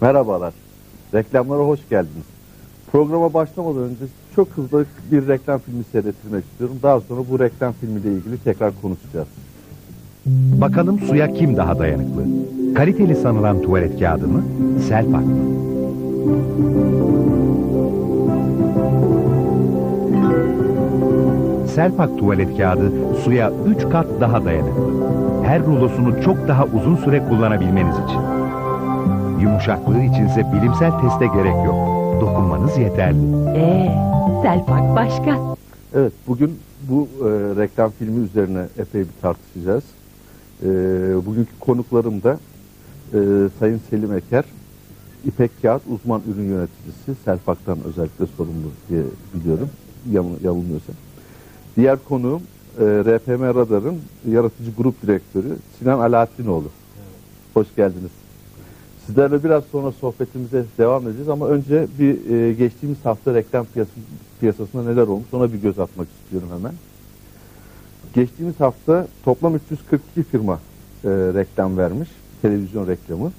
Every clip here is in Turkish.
Merhabalar. Reklamlara hoş geldiniz. Programa başlamadan önce çok hızlı bir reklam filmi seyrettirmek istiyorum. Daha sonra bu reklam filmiyle ilgili tekrar konuşacağız. Bakalım suya kim daha dayanıklı? Kaliteli sanılan tuvalet kağıdı mı? Selpak mı? Selpak tuvalet kağıdı suya 3 kat daha dayanıklı. Her rulosunu çok daha uzun süre kullanabilmeniz için. Yumuşaklığı içinse bilimsel teste gerek yok. Dokunmanız yeterli. Ee, Selpak başka. Evet, bugün bu e, reklam filmi üzerine epey bir tartışacağız. E, bugünkü konuklarım da e, Sayın Selim Eker, İpek Kağıt uzman ürün yöneticisi, Selfak'tan özellikle sorumlu diye biliyorum, Yanı- yanılmıyorsam. Diğer konuğum e, RPM Radar'ın yaratıcı grup direktörü Sinan Alaaddinoğlu. Hoş geldiniz. Sizlerle biraz sonra sohbetimize devam edeceğiz ama önce bir e, geçtiğimiz hafta reklam piyasası, piyasasında neler olmuş ona bir göz atmak istiyorum hemen. Geçtiğimiz hafta toplam 342 firma e, reklam vermiş, televizyon reklamı.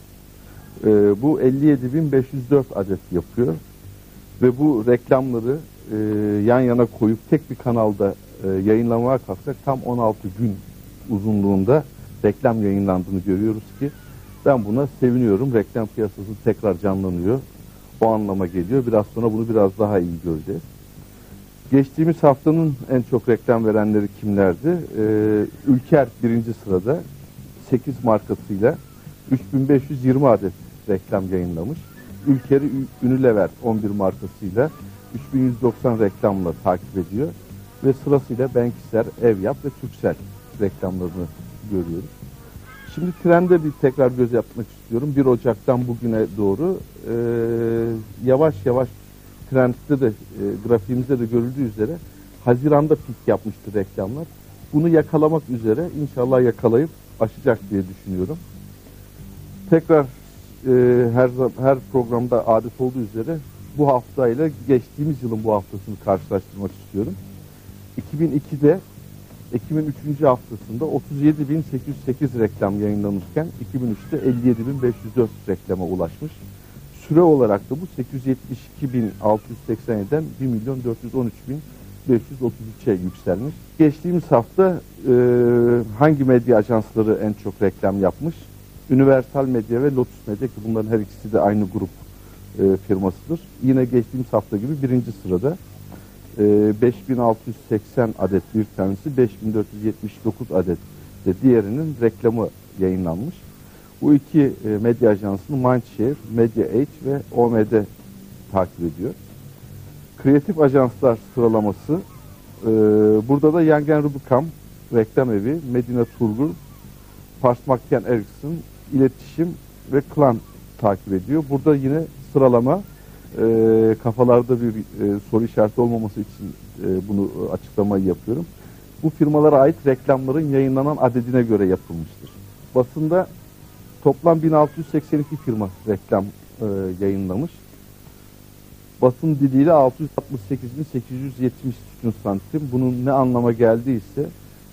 E, bu 57.504 adet yapıyor ve bu reklamları e, yan yana koyup tek bir kanalda e, yayınlamaya kalksak tam 16 gün uzunluğunda reklam yayınlandığını görüyoruz ki ben buna seviniyorum. Reklam piyasası tekrar canlanıyor. O anlama geliyor. Biraz sonra bunu biraz daha iyi göreceğiz. Geçtiğimiz haftanın en çok reklam verenleri kimlerdi? Ee, Ülker birinci sırada 8 markasıyla 3520 adet reklam yayınlamış. Ülker'i Ü- Unilever 11 markasıyla 3190 reklamla takip ediyor. Ve sırasıyla Benkisler, Evyap ve Türksel reklamlarını görüyoruz. Şimdi trende bir tekrar göz yapmak istiyorum. 1 Ocak'tan bugüne doğru e, yavaş yavaş trendde de e, grafiğimizde de görüldüğü üzere Haziran'da pik yapmıştı reklamlar. Bunu yakalamak üzere inşallah yakalayıp aşacak diye düşünüyorum. Tekrar e, her her programda adet olduğu üzere bu haftayla geçtiğimiz yılın bu haftasını karşılaştırmak istiyorum. 2002'de Ekim'in 3. haftasında 37.808 reklam yayınlanırken 2003'te 57.504 reklama ulaşmış. Süre olarak da bu 872.687'den 1.413.533'e yükselmiş. Geçtiğimiz hafta e, hangi medya ajansları en çok reklam yapmış? Universal Medya ve Lotus Medya ki bunların her ikisi de aynı grup e, firmasıdır. Yine geçtiğimiz hafta gibi birinci sırada. Ee, 5680 adet bir tanesi, 5479 adet de diğerinin reklamı yayınlanmış. Bu iki e, medya ajansını Mindshare, Media Age ve OMD takip ediyor. Kreatif ajanslar sıralaması e, burada da Yangen Rubicam, Reklam Evi, Medina Turgur, Parsmakyan Ericsson, İletişim ve Klan takip ediyor. Burada yine sıralama e, kafalarda bir e, soru işareti olmaması için e, bunu açıklamayı yapıyorum. Bu firmalara ait reklamların yayınlanan adedine göre yapılmıştır. Basında toplam 1682 firma reklam e, yayınlamış. Basın diliyle 668.870 sütun santim. Bunun ne anlama geldiyse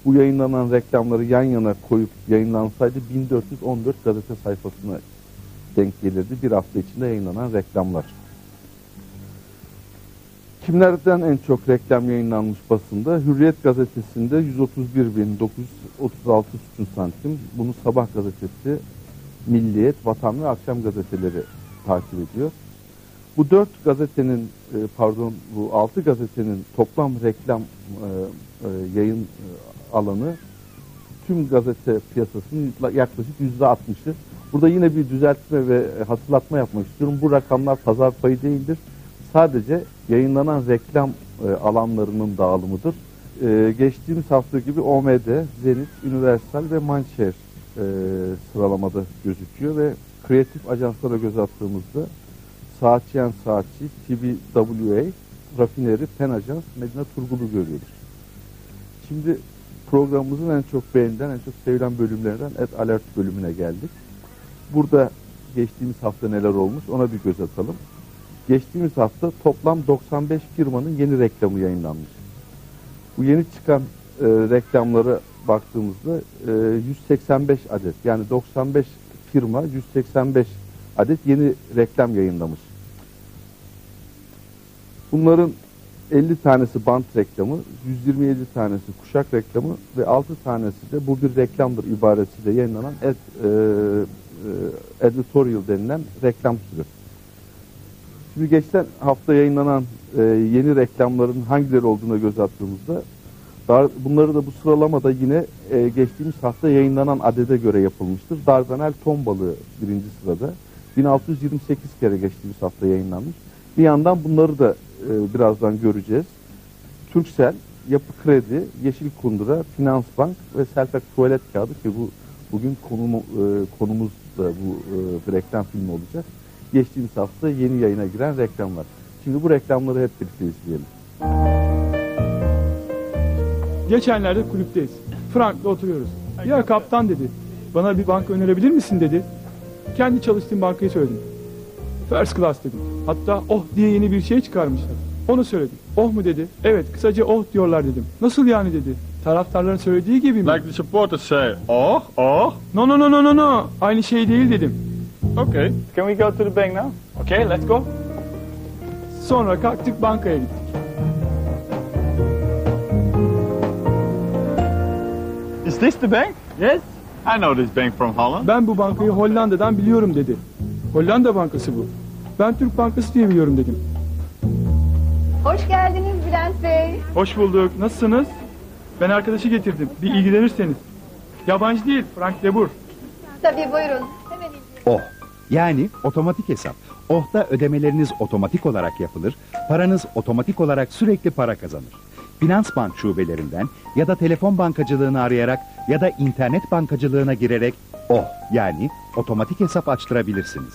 bu yayınlanan reklamları yan yana koyup yayınlansaydı 1414 gazete sayfasına denk gelirdi bir hafta içinde yayınlanan reklamlar. Kimlerden en çok reklam yayınlanmış basında? Hürriyet gazetesinde 131.936 sütun santim. Bunu Sabah gazetesi, Milliyet, Vatan ve Akşam gazeteleri takip ediyor. Bu dört gazetenin, e, pardon bu altı gazetenin toplam reklam e, e, yayın alanı tüm gazete piyasasının yaklaşık yüzde altmışı. Burada yine bir düzeltme ve hatırlatma yapmak istiyorum. Bu rakamlar pazar payı değildir. Sadece yayınlanan reklam e, alanlarının dağılımıdır. E, geçtiğimiz hafta gibi OMD, Zenit, Universal ve Mindshare e, sıralamada gözüküyor ve kreatif ajanslara göz attığımızda Saatçiyen Saatçi, TBWA, Rafineri, Pen Ajans, Medina Turgul'u görüyoruz. Şimdi programımızın en çok beğenilen, en çok sevilen bölümlerinden Et Alert bölümüne geldik. Burada geçtiğimiz hafta neler olmuş ona bir göz atalım. Geçtiğimiz hafta toplam 95 firmanın yeni reklamı yayınlanmış. Bu yeni çıkan e, reklamlara baktığımızda e, 185 adet yani 95 firma 185 adet yeni reklam yayınlamış. Bunların 50 tanesi bant reklamı, 127 tanesi kuşak reklamı ve 6 tanesi de bu bir reklamdır ibaresiyle yayınlanan ed, e, e, editorial denilen reklam türü. Şimdi geçen hafta yayınlanan e, yeni reklamların hangileri olduğuna göz attığımızda dar, bunları da bu sıralamada yine e, geçtiğimiz hafta yayınlanan adede göre yapılmıştır. Dardanel ton balığı birinci sırada. 1628 kere geçtiğimiz hafta yayınlanmış. Bir yandan bunları da e, birazdan göreceğiz. Türksel, Yapı Kredi, Yeşil Kundura, Finansbank ve Selpak Tuvalet Kağıdı ki bu bugün konumu, e, konumuz da bu e, reklam filmi olacak. Geçtiğimiz hafta yeni yayına giren reklamlar. Şimdi bu reklamları hep birlikte izleyelim. Geçenlerde kulüpteyiz. Frank'la oturuyoruz. Ya kaptan dedi. Bana bir banka önerebilir misin dedi. Kendi çalıştığım bankayı söyledim. First class dedim. Hatta oh diye yeni bir şey çıkarmışlar. Onu söyledim. Oh mu dedi. Evet kısaca oh diyorlar dedim. Nasıl yani dedi. Taraftarların söylediği gibi mi? Like the supporters say, oh, oh. No no no no no no. Aynı şey değil dedim. Okay. Can we go to the bank now? Okay, let's go. Sonra kalktık bankaya gittik. Is this the bank? Yes. I know this bank from Holland. Ben bu bankayı Hollanda'dan biliyorum dedi. Hollanda bankası bu. Ben Türk bankası diye biliyorum dedim. Hoş geldiniz Bülent Bey. Hoş bulduk. Nasılsınız? Ben arkadaşı getirdim. Bir ilgilenirseniz. Yabancı değil, Frank Debur. Tabii buyurun. Hemen ilgili. Oh, yani otomatik hesap. Oh'ta ödemeleriniz otomatik olarak yapılır, paranız otomatik olarak sürekli para kazanır. Finans bank şubelerinden ya da telefon bankacılığını arayarak ya da internet bankacılığına girerek oh yani otomatik hesap açtırabilirsiniz.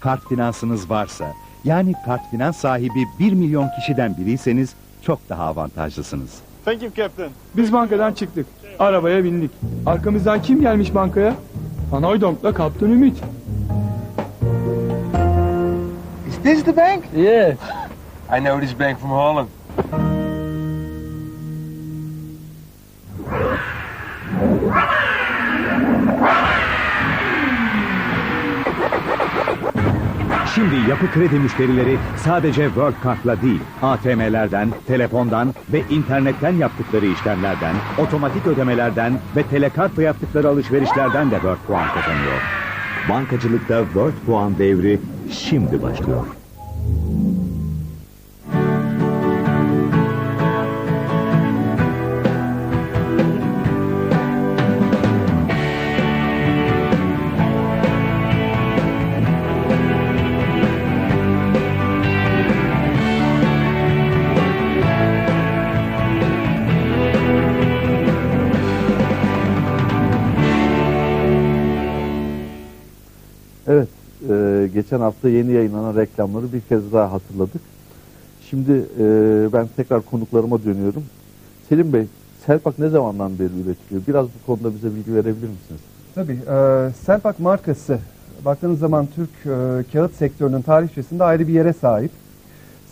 Kart finansınız varsa yani kart finans sahibi 1 milyon kişiden biriyseniz çok daha avantajlısınız. Thank you, Captain. Biz bankadan çıktık. Arabaya bindik. Arkamızdan kim gelmiş bankaya? Van Hooydonk'la Kaptan Ümit. This the bank? Yes. I know this bank from Holland. Şimdi yapı kredi müşterileri sadece World Kart'la değil, ATM'lerden, telefondan ve internetten yaptıkları işlemlerden, otomatik ödemelerden ve telekartla yaptıkları alışverişlerden de World puan kazanıyor. Bankacılıkta World puan devri şimdi başlıyor. Geçen hafta yeni yayınlanan reklamları bir kez daha hatırladık. Şimdi e, ben tekrar konuklarıma dönüyorum. Selim Bey, Selpak ne zamandan beri üretiliyor? Biraz bu konuda bize bilgi verebilir misiniz? Tabii. E, Selpak markası baktığınız zaman Türk e, kağıt sektörünün tarihçesinde ayrı bir yere sahip.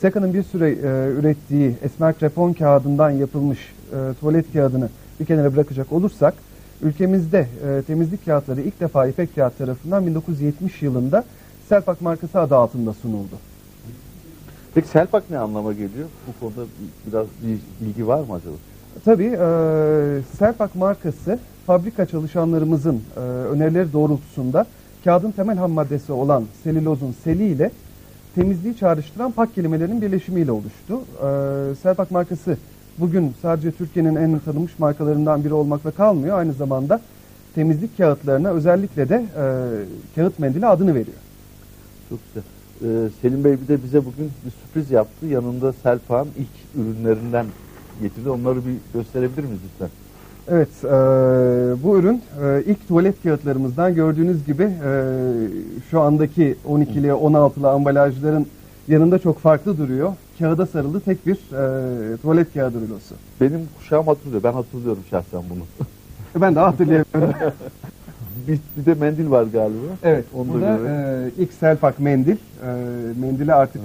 Seka'nın bir süre e, ürettiği esmer krepon kağıdından yapılmış e, tuvalet kağıdını bir kenara bırakacak olursak ülkemizde e, temizlik kağıtları ilk defa İpek Kağıt tarafından 1970 yılında Selpak markası adı altında sunuldu. Peki Selpak ne anlama geliyor? Bu konuda bi- biraz bir bilgi var mı acaba? Tabii e, Selpak markası fabrika çalışanlarımızın e, önerileri doğrultusunda kağıdın temel ham maddesi olan selülozun seli ile temizliği çağrıştıran pak kelimelerinin birleşimiyle oluştu. E, Selpak markası bugün sadece Türkiye'nin en tanınmış markalarından biri olmakla kalmıyor. Aynı zamanda temizlik kağıtlarına özellikle de e, kağıt mendili adını veriyor. Çok güzel. Ee, Selim Bey bir de bize bugün bir sürpriz yaptı. Yanında Selpak'ın ilk ürünlerinden getirdi. Onları bir gösterebilir miyiz lütfen? Evet, e, bu ürün e, ilk tuvalet kağıtlarımızdan gördüğünüz gibi e, şu andaki 12'li 16'lı ambalajların yanında çok farklı duruyor. Kağıda sarılı tek bir e, tuvalet kağıdı rulosu. Benim kuşağım hatırlıyor. Ben hatırlıyorum şahsen bunu. Ben daha hatırlayamıyorum. bir, bir de mendil var galiba. evet, Onu bu da görelim. e, ilk Selpak mendil. E, mendili artık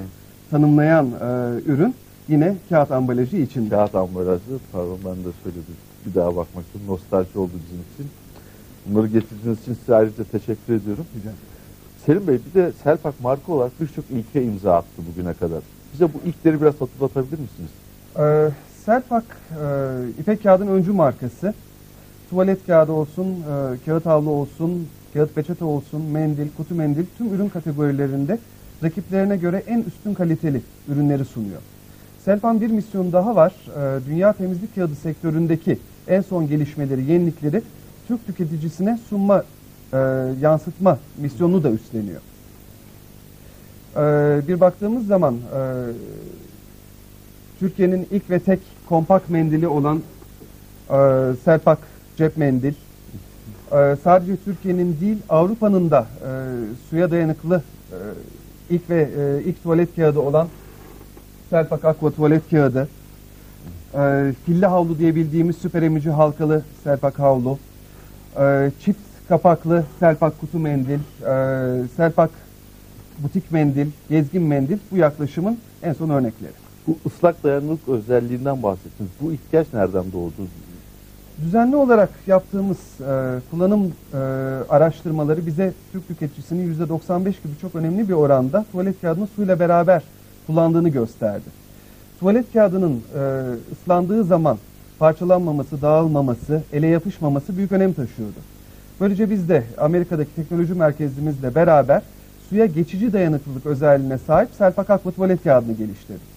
tanımlayan e, ürün yine kağıt ambalajı içinde. Kağıt ambalajı. Pardon ben de söyledim. Bir daha bakmak için nostalji oldu bizim için. Bunları getirdiğiniz için size ayrıca teşekkür ediyorum. Rica. Selim Bey bir de Selpak marka olarak birçok ilke imza attı bugüne kadar. Bize bu ilkleri biraz hatırlatabilir misiniz? Ee, Selpak e, ipek kağıdın öncü markası. Tuvalet kağıdı olsun, e, kağıt havlu olsun, kağıt peçete olsun, mendil, kutu mendil tüm ürün kategorilerinde rakiplerine göre en üstün kaliteli ürünleri sunuyor. Selpan bir misyon daha var. Ee, dünya temizlik kağıdı sektöründeki en son gelişmeleri, yenilikleri Türk tüketicisine sunma, e, yansıtma misyonunu da üstleniyor. Ee, bir baktığımız zaman e, Türkiye'nin ilk ve tek kompakt mendili olan e, Selpak cep mendil. E, sadece Türkiye'nin değil Avrupa'nın da e, suya dayanıklı e, ilk ve e, ilk tuvalet kağıdı olan Selpak Aqua tuvalet kağıdı. E, filli havlu diye bildiğimiz süper emici halkalı Selpak havlu. E, çift kapaklı Selpak kutu mendil. E, Selpak butik mendil, gezgin mendil bu yaklaşımın en son örnekleri. Bu ıslak dayanıklılık özelliğinden bahsettiniz. Bu ihtiyaç nereden doğdu? Düzenli olarak yaptığımız e, kullanım e, araştırmaları bize Türk tüketicisinin %95 gibi çok önemli bir oranda tuvalet kağıdını suyla beraber kullandığını gösterdi. Tuvalet kağıdının e, ıslandığı zaman parçalanmaması, dağılmaması, ele yapışmaması büyük önem taşıyordu. Böylece biz de Amerika'daki teknoloji merkezimizle beraber suya geçici dayanıklılık özelliğine sahip Selpak Aqua tuvalet kağıdını geliştirdik.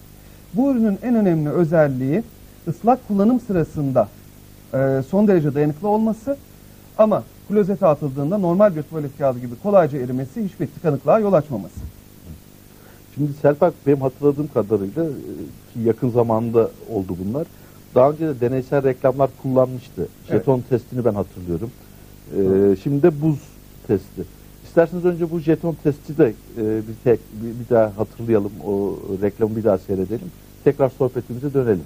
Bu ürünün en önemli özelliği ıslak kullanım sırasında e, son derece dayanıklı olması ama klozete atıldığında normal bir tuvalet kağıdı gibi kolayca erimesi hiçbir tıkanıklığa yol açmaması. Şimdi Selpak benim hatırladığım kadarıyla e, ki yakın zamanda oldu bunlar. Daha önce de deneysel reklamlar kullanmıştı. Jeton testini ben hatırlıyorum. E, şimdi de buz testi. İsterseniz önce bu jeton testi de e, bir, tek, bir, bir daha hatırlayalım. O reklamı bir daha seyredelim. Tekrar sohbetimize dönelim.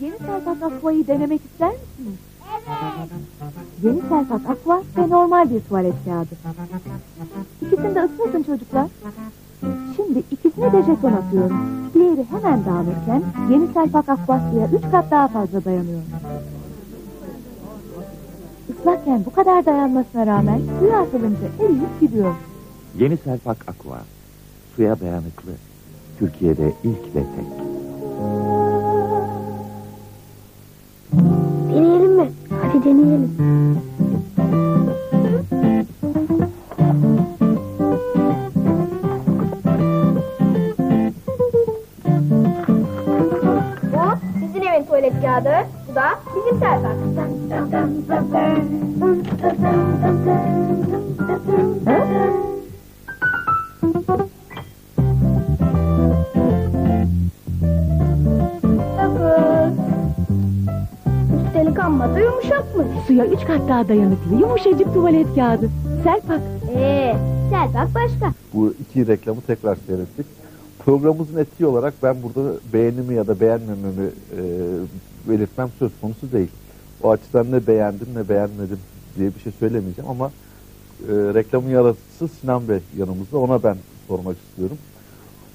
Yeni Selpak Aqua'yı denemek ister misiniz? Evet. Yeni Selpak Aqua ve normal bir tuvalet kağıdı. İkisini de ıslatın çocuklar. Şimdi ikisine de jeton atıyorum. Diğeri hemen dağılırken yeni Selpak Aqua suya üç kat daha fazla dayanıyor. Islakken bu kadar dayanmasına rağmen suya atılınca eriyip gidiyor. Yeni Selpak Aqua. Suya dayanıklı. Türkiye'de ilk ve tek. Amma da yumuşakmış. Suya üç kat daha dayanıklı yumuşacık tuvalet kağıdı. Selpak. Ee, serpak başka. Bu iki reklamı tekrar seyrettik. Programımızın etiği olarak ben burada beğenimi ya da beğenmememi e, belirtmem söz konusu değil. O açıdan ne beğendim ne beğenmedim diye bir şey söylemeyeceğim ama e, reklamın yaratıcısı Sinan Bey yanımızda. Ona ben sormak istiyorum.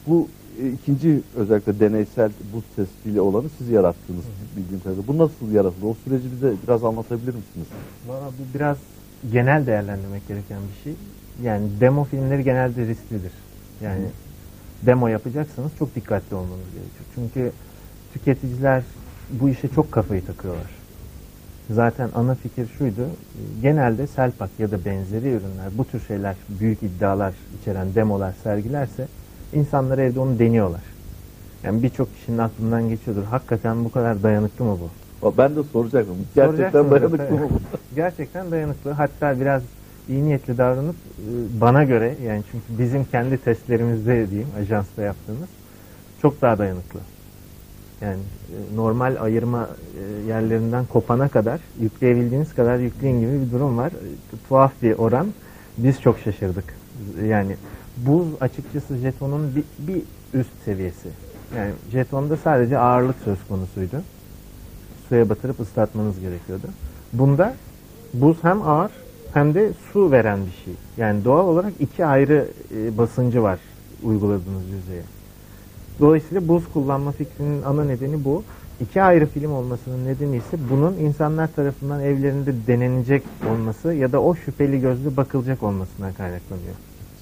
Bu e, ikinci özellikle deneysel buz testiyle olanı siz yarattınız bildiğim kadarıyla. Bu nasıl yaratıldı? O süreci bize biraz anlatabilir misiniz? Valla bu biraz genel değerlendirmek gereken bir şey. Yani demo filmleri genelde risklidir. Yani demo yapacaksanız çok dikkatli olmanız gerekiyor. Çünkü tüketiciler bu işe çok kafayı takıyorlar. Zaten ana fikir şuydu. Genelde Selpak ya da benzeri ürünler bu tür şeyler büyük iddialar içeren demolar sergilerse insanlar evde onu deniyorlar. Yani birçok kişinin aklından geçiyordur. Hakikaten bu kadar dayanıklı mı bu? Ben de soracaktım. Gerçekten dayanıklı mı bu? Gerçekten dayanıklı. Hatta biraz iyi niyetli davranıp e, bana göre yani çünkü bizim kendi testlerimizde diyeyim ajansta yaptığımız çok daha dayanıklı. Yani e, normal ayırma e, yerlerinden kopana kadar yükleyebildiğiniz kadar yükleyin gibi bir durum var. Tuhaf bir oran. Biz çok şaşırdık. Yani Buz açıkçası jetonun bir, bir üst seviyesi. Yani jetonda sadece ağırlık söz konusuydu. Suya batırıp ıslatmanız gerekiyordu. Bunda buz hem ağır hem de su veren bir şey. Yani doğal olarak iki ayrı e, basıncı var uyguladığınız yüzeye. Dolayısıyla buz kullanma fikrinin ana nedeni bu. İki ayrı film olmasının nedeni ise bunun insanlar tarafından evlerinde denenecek olması ya da o şüpheli gözlü bakılacak olmasından kaynaklanıyor.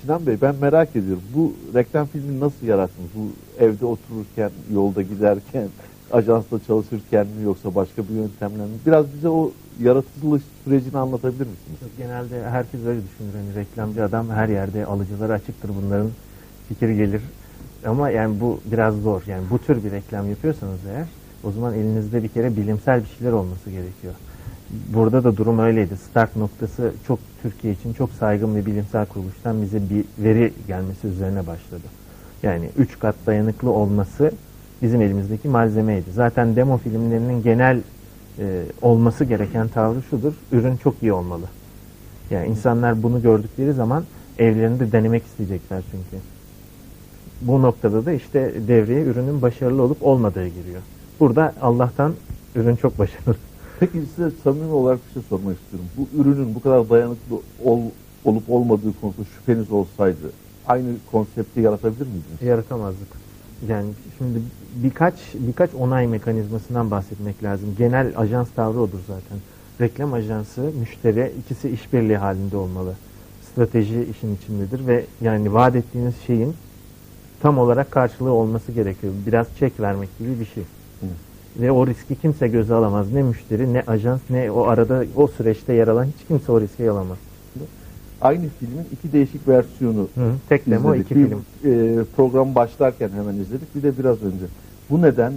Sinan Bey ben merak ediyorum. Bu reklam filmini nasıl yarattınız? Bu evde otururken, yolda giderken, ajansta çalışırken mi yoksa başka bir yöntemle mi? Biraz bize o yaratıcılık sürecini anlatabilir misiniz? Çok genelde herkes öyle düşünür. Hani reklamcı adam her yerde alıcıları açıktır bunların fikir gelir. Ama yani bu biraz zor. Yani bu tür bir reklam yapıyorsanız eğer o zaman elinizde bir kere bilimsel bir şeyler olması gerekiyor. Burada da durum öyleydi. Start noktası çok Türkiye için çok saygın bir bilimsel kuruluştan bize bir veri gelmesi üzerine başladı. Yani 3 kat dayanıklı olması bizim elimizdeki malzemeydi. Zaten demo filmlerinin genel e, olması gereken tavrı şudur. Ürün çok iyi olmalı. Yani insanlar bunu gördükleri zaman evlerinde denemek isteyecekler çünkü. Bu noktada da işte devreye ürünün başarılı olup olmadığı giriyor. Burada Allah'tan ürün çok başarılı. Peki size samimi olarak bir şey sormak istiyorum. Bu ürünün bu kadar dayanıklı ol, olup olmadığı konusunda şüpheniz olsaydı aynı konsepti yaratabilir miydiniz? Yaratamazdık. Yani şimdi birkaç birkaç onay mekanizmasından bahsetmek lazım. Genel ajans tavrı odur zaten. Reklam ajansı, müşteri ikisi işbirliği halinde olmalı. Strateji işin içindedir ve yani vaat ettiğiniz şeyin tam olarak karşılığı olması gerekiyor. Biraz çek vermek gibi bir şey. Hı. Ve o riski kimse göze alamaz. Ne müşteri, ne ajans, ne o arada o süreçte yer alan hiç kimse o riski alamaz. Aynı filmin iki değişik versiyonu Hı, tek demo iki Bir, film. e, program başlarken hemen izledik. Bir de biraz önce. Bu neden?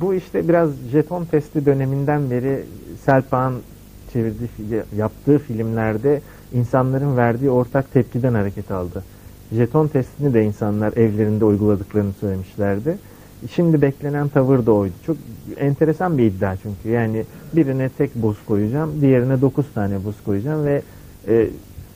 Bu işte biraz jeton testi döneminden beri Selpak'ın çevirdiği, yaptığı filmlerde insanların verdiği ortak tepkiden hareket aldı. Jeton testini de insanlar evlerinde uyguladıklarını söylemişlerdi. Şimdi beklenen tavır da oydu. Çok enteresan bir iddia çünkü. Yani birine tek buz koyacağım, diğerine 9 tane buz koyacağım ve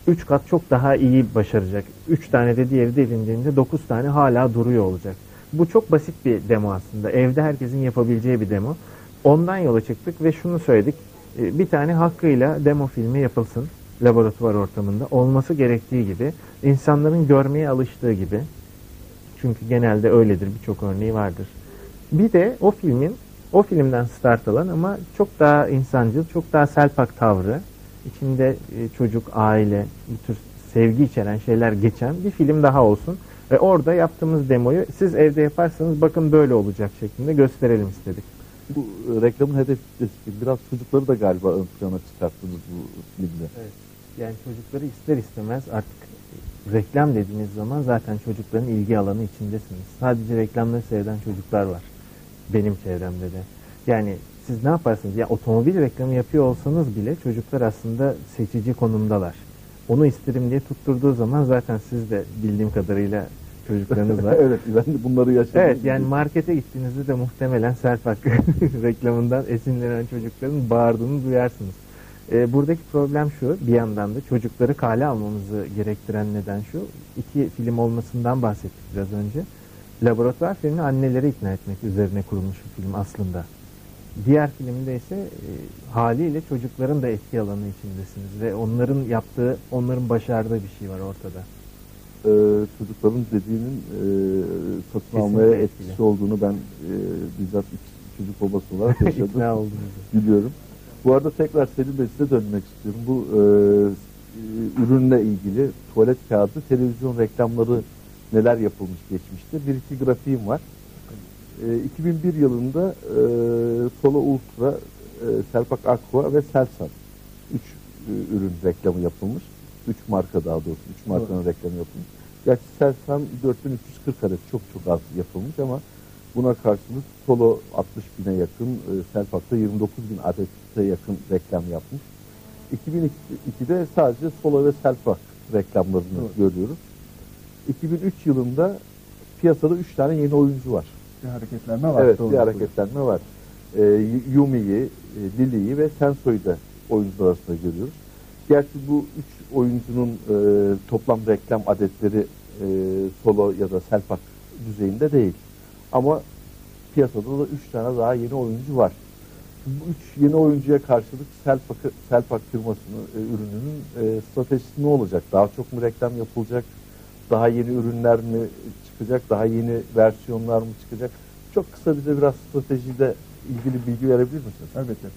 3 kat çok daha iyi başaracak. 3 tane de diğeri delindiğinde 9 tane hala duruyor olacak. Bu çok basit bir demo aslında. Evde herkesin yapabileceği bir demo. Ondan yola çıktık ve şunu söyledik. E, Bir tane hakkıyla demo filmi yapılsın laboratuvar ortamında. Olması gerektiği gibi. insanların görmeye alıştığı gibi. Çünkü genelde öyledir. Birçok örneği vardır. Bir de o filmin o filmden start alan ama çok daha insancıl, çok daha selpak tavrı, içinde e, çocuk, aile, bu tür sevgi içeren şeyler geçen bir film daha olsun. Ve orada yaptığımız demoyu siz evde yaparsanız bakın böyle olacak şeklinde gösterelim istedik. Bu e, reklamın hedef kitlesi kim? Biraz çocukları da galiba ön plana çıkarttınız bu filmde. Yani çocukları ister istemez artık reklam dediğiniz zaman zaten çocukların ilgi alanı içindesiniz. Sadece reklamları seyreden çocuklar var. Benim çevremde de. Yani siz ne yaparsınız? Ya otomobil reklamı yapıyor olsanız bile çocuklar aslında seçici konumdalar. Onu isterim diye tutturduğu zaman zaten siz de bildiğim kadarıyla çocuklarınız var. evet ben de bunları yaşadım. Evet yani markete gittiğinizde de muhtemelen Serpak reklamından esinlenen çocukların bağırdığını duyarsınız. Ee, buradaki problem şu bir yandan da çocukları kale almamızı gerektiren neden şu. iki film olmasından bahsettik biraz önce. Laboratuvar filmi anneleri ikna etmek üzerine kurulmuş bir film aslında. Diğer filmde ise e, haliyle çocukların da etki alanı içindesiniz ve onların yaptığı, onların başardığı bir şey var ortada. Ee, çocukların dediğinin e, satın Kesinlikle almaya etkili. etkisi olduğunu ben e, bizzat çocuk babası olarak yaşadım. İkna biliyorum. Bu arada tekrar Selim Bey size dönmek istiyorum. Bu e, e, ürünle ilgili tuvalet kağıdı, televizyon reklamları neler yapılmış geçmişte. Bir iki grafiğim var. E, 2001 yılında e, Solo Ultra, e, Selpak Aqua ve Selsan. Üç e, ürün reklamı yapılmış. Üç marka daha doğrusu. Üç markanın reklamı yapılmış. Gerçi Selsan 4340 adet çok çok az yapılmış ama Buna karşılık Solo 60 bine yakın, e, Selpak'ta 29 bin adete yakın reklam yapmış. 2002'de sadece Solo ve Selpak reklamlarını görüyoruz. 2003 yılında piyasada 3 tane yeni oyuncu var. Bir hareketlenme var. evet, doğru. bir hareketlenme var. E, Yumi'yi, e, Lili'yi ve Senso'yu da oyuncular arasında görüyoruz. Gerçi bu üç oyuncunun e, toplam reklam adetleri e, solo ya da selpak düzeyinde değil. Ama piyasada da üç tane daha yeni oyuncu var. Bu üç yeni oyuncuya karşılık Selpak, Selpak firmasının e, ürününün e, stratejisi ne olacak? Daha çok mu reklam yapılacak? Daha yeni ürünler mi çıkacak? Daha yeni versiyonlar mı çıkacak? Çok kısa bize biraz stratejiyle ilgili bilgi verebilir misiniz? Elbette.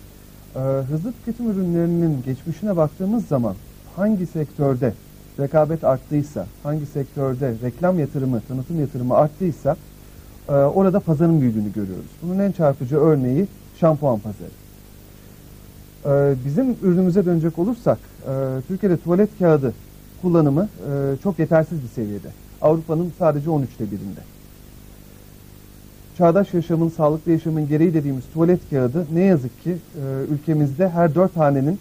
Ee, hızlı tüketim ürünlerinin geçmişine baktığımız zaman hangi sektörde rekabet arttıysa, hangi sektörde reklam yatırımı, tanıtım yatırımı arttıysa e, orada pazarın büyüdüğünü görüyoruz. Bunun en çarpıcı örneği şampuan pazarı. Ee, bizim ürünümüze dönecek olursak, e, Türkiye'de tuvalet kağıdı kullanımı e, çok yetersiz bir seviyede. Avrupa'nın sadece 13'te birinde çağdaş yaşamın, sağlıklı yaşamın gereği dediğimiz tuvalet kağıdı ne yazık ki e, ülkemizde her dört hanenin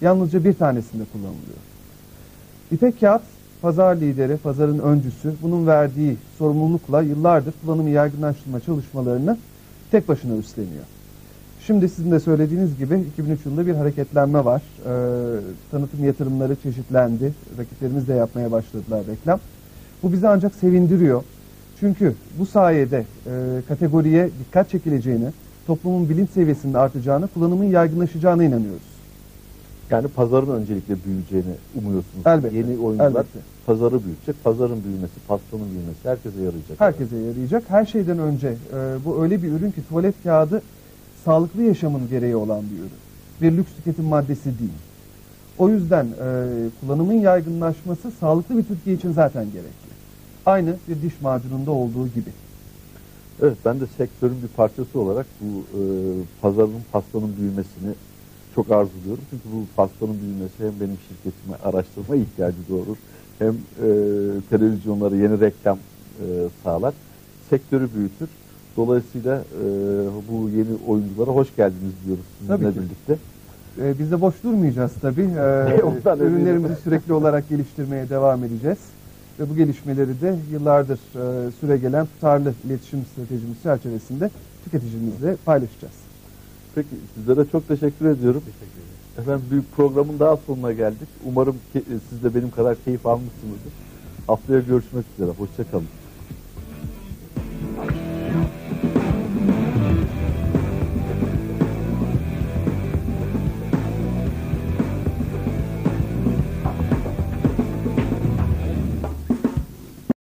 yalnızca bir tanesinde kullanılıyor. İpek kağıt pazar lideri, pazarın öncüsü. Bunun verdiği sorumlulukla yıllardır kullanımı yaygınlaştırma çalışmalarını tek başına üstleniyor. Şimdi sizin de söylediğiniz gibi 2003 yılında bir hareketlenme var. Ee, tanıtım yatırımları çeşitlendi. Rakiplerimiz de yapmaya başladılar reklam. Bu bizi ancak sevindiriyor. Çünkü bu sayede e, kategoriye dikkat çekileceğini, toplumun bilinç seviyesinde artacağını, kullanımın yaygınlaşacağına inanıyoruz. Yani pazarın öncelikle büyüyeceğini umuyorsunuz. Elbette, Yeni oyuncular elbette. pazarı büyütecek. Pazarın büyümesi, pastanın büyümesi herkese yarayacak. Herkese yarayacak. Her şeyden önce e, bu öyle bir ürün ki tuvalet kağıdı sağlıklı yaşamın gereği olan bir ürün. Bir lüks tüketim maddesi değil. O yüzden e, kullanımın yaygınlaşması sağlıklı bir Türkiye için zaten gerekli. Aynı bir diş macununda olduğu gibi. Evet ben de sektörün bir parçası olarak bu e, pazarın pastanın büyümesini çok arzuluyorum. Çünkü bu pastanın büyümesi hem benim şirketime araştırma ihtiyacı doğurur hem e, televizyonlara yeni reklam e, sağlar. Sektörü büyütür. Dolayısıyla e, bu yeni oyunculara hoş geldiniz diyoruz sizinle Tabii ki. birlikte. E, biz de boş durmayacağız tabii. E, ürünlerimizi sürekli olarak geliştirmeye devam edeceğiz. Ve bu gelişmeleri de yıllardır e, süre gelen tutarlı iletişim stratejimiz çerçevesinde tüketicimizle paylaşacağız. Peki sizlere çok teşekkür ediyorum. Efendim bir programın daha sonuna geldik. Umarım ki, e, siz de benim kadar keyif almışsınızdır. Haftaya görüşmek üzere. Hoşçakalın.